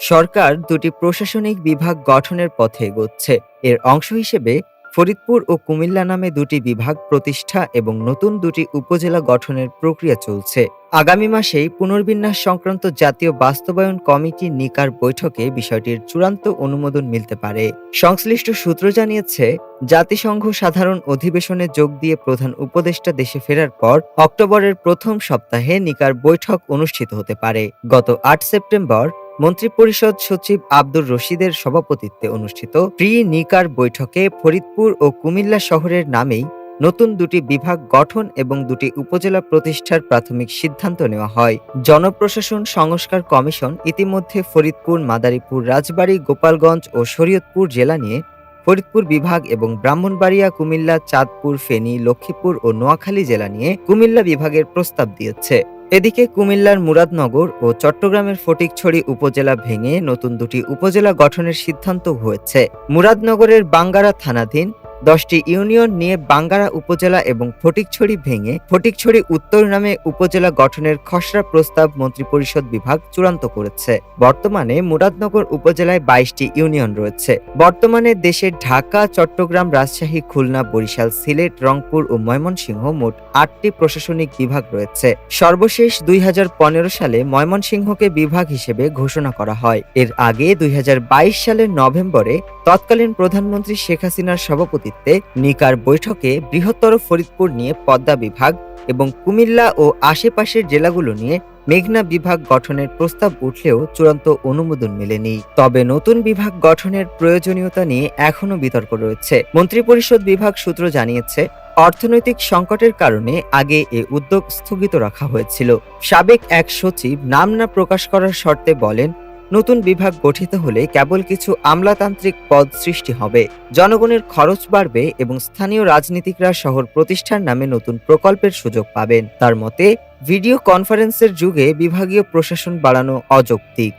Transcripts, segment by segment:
সরকার দুটি প্রশাসনিক বিভাগ গঠনের পথে এগোচ্ছে। এর অংশ হিসেবে ফরিদপুর ও কুমিল্লা নামে দুটি বিভাগ প্রতিষ্ঠা এবং নতুন দুটি উপজেলা গঠনের প্রক্রিয়া চলছে। আগামী মাসেই পুনর্বিন্যাস সংক্রান্ত জাতীয় বাস্তবায়ন কমিটি নিকার বৈঠকে বিষয়টির চূড়ান্ত অনুমোদন মিলতে পারে। সংশ্লিষ্ট সূত্র জানিয়েছে, জাতিসংঘ সাধারণ অধিবেশনে যোগ দিয়ে প্রধান উপদেষ্টা দেশে ফেরার পর অক্টোবরের প্রথম সপ্তাহে নিকার বৈঠক অনুষ্ঠিত হতে পারে। গত আট সেপ্টেম্বর মন্ত্রিপরিষদ সচিব আব্দুর রশিদের সভাপতিত্বে অনুষ্ঠিত প্রি নিকার বৈঠকে ফরিদপুর ও কুমিল্লা শহরের নামেই নতুন দুটি বিভাগ গঠন এবং দুটি উপজেলা প্রতিষ্ঠার প্রাথমিক সিদ্ধান্ত নেওয়া হয়। জনপ্রশাসন সংস্কার কমিশন ইতিমধ্যে ফরিদপুর, মাদারীপুর, রাজবাড়ী, গোপালগঞ্জ ও শরীয়তপুর জেলা নিয়ে ফরিদপুর বিভাগ এবং ব্রাহ্মণবাড়িয়া, কুমিল্লা, চাঁদপুর, ফেনী, লক্ষ্মীপুর ও নোয়াখালী জেলা নিয়ে কুমিল্লা বিভাগের প্রস্তাব দিয়েছে। এদিকে কুমিল্লার মুরাদনগর ও চট্টগ্রামের ফটিকছড়ি উপজেলা ভেঙে নতুন দুটি উপজেলা গঠনের সিদ্ধান্ত হয়েছে। মুরাদনগরের বাঙ্গারা থানাধীন দশটি ইউনিয়ন নিয়ে বাঙ্গারা উপজেলা এবং ফটিকছড়ি ভেঙে ফটিকছড়ি উত্তর নামে উপজেলা গঠনের খসড়া প্রস্তাব মন্ত্রিপরিষদ বিভাগ চূড়ান্ত করেছে। বর্তমানে মুরাদনগর উপজেলায় বাইশটি ইউনিয়ন রয়েছে। বর্তমানে দেশের ঢাকা, চট্টগ্রাম, রাজশাহী, খুলনা, বরিশাল, সিলেট, রংপুর ও ময়মনসিংহ মোট আটটি প্রশাসনিক বিভাগ রয়েছে। সর্বশেষ দুই হাজার পনেরো সালে ময়মনসিংহকে বিভাগ হিসেবে ঘোষণা করা হয়। এর আগে দুই হাজার বাইশ সালের নভেম্বরে তৎকালীন প্রধানমন্ত্রী শেখ হাসিনার সভাপতিত্বে নিকার বৈঠকে বৃহত্তর ফরিদপুর নিয়ে পদ্মা বিভাগ এবং কুমিল্লা ও আশেপাশের জেলাগুলো নিয়ে মেঘনা বিভাগ গঠনের প্রস্তাব উঠলেও চূড়ান্ত অনুমোদন মেলেনি। তবে নতুন বিভাগ গঠনের প্রয়োজনীয়তা নিয়ে এখনও বিতর্ক রয়েছে। মন্ত্রিপরিষদ বিভাগ সূত্র জানিয়েছে, অর্থনৈতিক সংকটের কারণে আগে এ উদ্যোগ স্থগিত রাখা হয়েছিল। সাবেক এক সচিব নাম না প্রকাশ করার শর্তে বলেন নতুন বিভাগ গঠিত হলে কেবল কিছু আমলাতান্ত্রিক পদ সৃষ্টি হবে। জনগণের খরচ বাড়বে এবং স্থানীয় রাজনীতিকরা শহর প্রতিষ্ঠার নামে নতুন প্রকল্পের সুযোগ পাবেন। তার মতে, ভিডিও কনফারেন্সের যুগে বিভাগীয় প্রশাসন বাড়ানো অযৌক্তিক।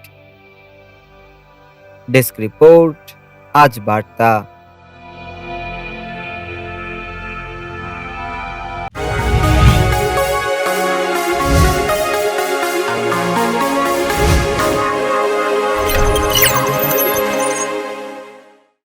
ডেস্ক রিপোর্ট, আজ বার্তা।